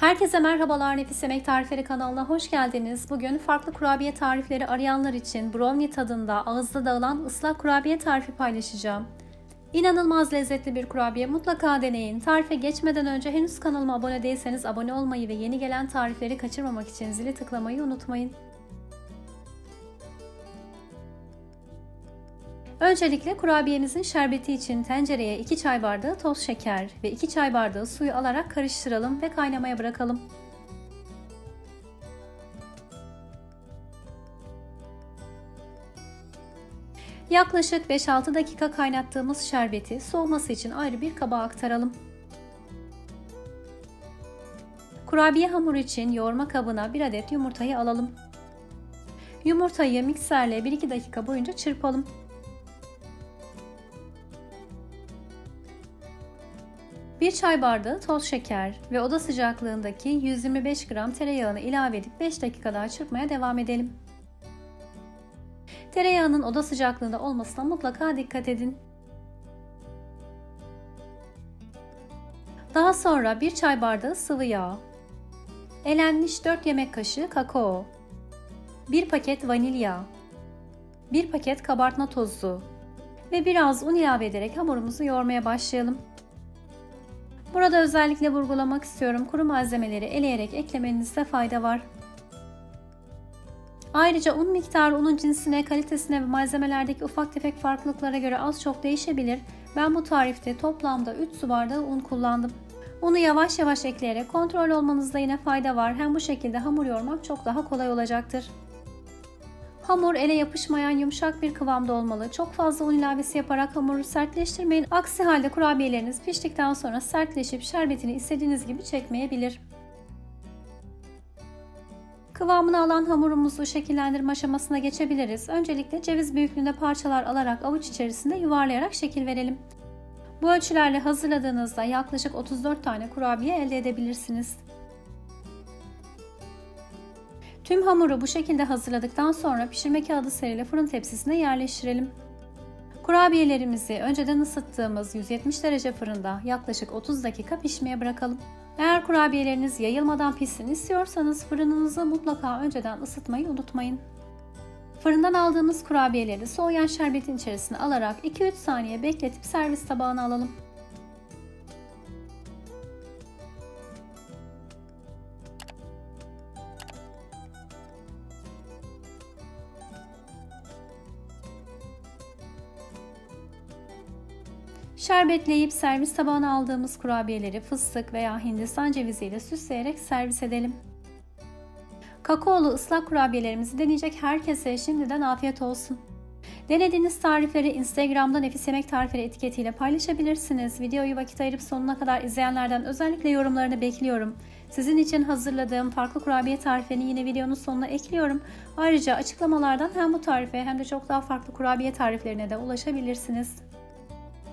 Herkese merhabalar Nefis Yemek Tarifleri kanalına hoş geldiniz. Bugün farklı kurabiye tarifleri arayanlar için brownie tadında ağızda dağılan ıslak kurabiye tarifi paylaşacağım. İnanılmaz lezzetli bir kurabiye mutlaka deneyin. Tarife geçmeden önce henüz kanalıma abone değilseniz abone olmayı ve yeni gelen tarifleri kaçırmamak için zili tıklamayı unutmayın. Öncelikle kurabiyemizin şerbeti için tencereye 2 çay bardağı toz şeker ve 2 çay bardağı suyu alarak karıştıralım ve kaynamaya bırakalım. Yaklaşık 5-6 dakika kaynattığımız şerbeti soğuması için ayrı bir kaba aktaralım. Kurabiye hamuru için yoğurma kabına 1 adet yumurtayı alalım. Yumurtayı mikserle 1-2 dakika boyunca çırpalım. 1 çay bardağı toz şeker ve oda sıcaklığındaki 125 gram tereyağını ilave edip 5 dakika daha çırpmaya devam edelim. Tereyağının oda sıcaklığında olmasına mutlaka dikkat edin. Daha sonra 1 çay bardağı sıvı yağ, elenmiş 4 yemek kaşığı kakao, 1 paket vanilya, 1 paket kabartma tozu ve biraz un ilave ederek hamurumuzu yoğurmaya başlayalım. Burada özellikle vurgulamak istiyorum. Kuru malzemeleri eleyerek eklemenizde fayda var. Ayrıca un miktarı unun cinsine, kalitesine ve malzemelerdeki ufak tefek farklılıklara göre az çok değişebilir. Ben bu tarifte toplamda 3 su bardağı un kullandım. Unu yavaş yavaş ekleyerek kontrol olmanızda yine fayda var. Hem bu şekilde hamur yoğurmak çok daha kolay olacaktır. Hamur ele yapışmayan yumuşak bir kıvamda olmalı. Çok fazla un ilavesi yaparak hamuru sertleştirmeyin. Aksi halde kurabiyeleriniz piştikten sonra sertleşip şerbetini istediğiniz gibi çekmeyebilir. Kıvamını alan hamurumuzu şekillendirme aşamasına geçebiliriz. Öncelikle ceviz büyüklüğünde parçalar alarak avuç içerisinde yuvarlayarak şekil verelim. Bu ölçülerle hazırladığınızda yaklaşık 34 tane kurabiye elde edebilirsiniz. Tüm hamuru bu şekilde hazırladıktan sonra pişirme kağıdı seriyle fırın tepsisine yerleştirelim. Kurabiyelerimizi önceden ısıttığımız 170 derece fırında yaklaşık 30 dakika pişmeye bırakalım. Eğer kurabiyeleriniz yayılmadan pişsin istiyorsanız fırınınızı mutlaka önceden ısıtmayı unutmayın. Fırından aldığımız kurabiyeleri soğuyan şerbetin içerisine alarak 2-3 saniye bekletip servis tabağına alalım. Şerbetleyip servis tabağına aldığımız kurabiyeleri fıstık veya hindistan ceviziyle süsleyerek servis edelim. Kakaolu ıslak kurabiyelerimizi deneyecek herkese şimdiden afiyet olsun. Denediğiniz tarifleri Instagram'da Nefis Yemek Tarifleri etiketiyle paylaşabilirsiniz. Videoyu vakit ayırıp sonuna kadar izleyenlerden özellikle yorumlarını bekliyorum. Sizin için hazırladığım farklı kurabiye tariflerini yine videonun sonuna ekliyorum. Ayrıca açıklamalardan hem bu tarife hem de çok daha farklı kurabiye tariflerine de ulaşabilirsiniz.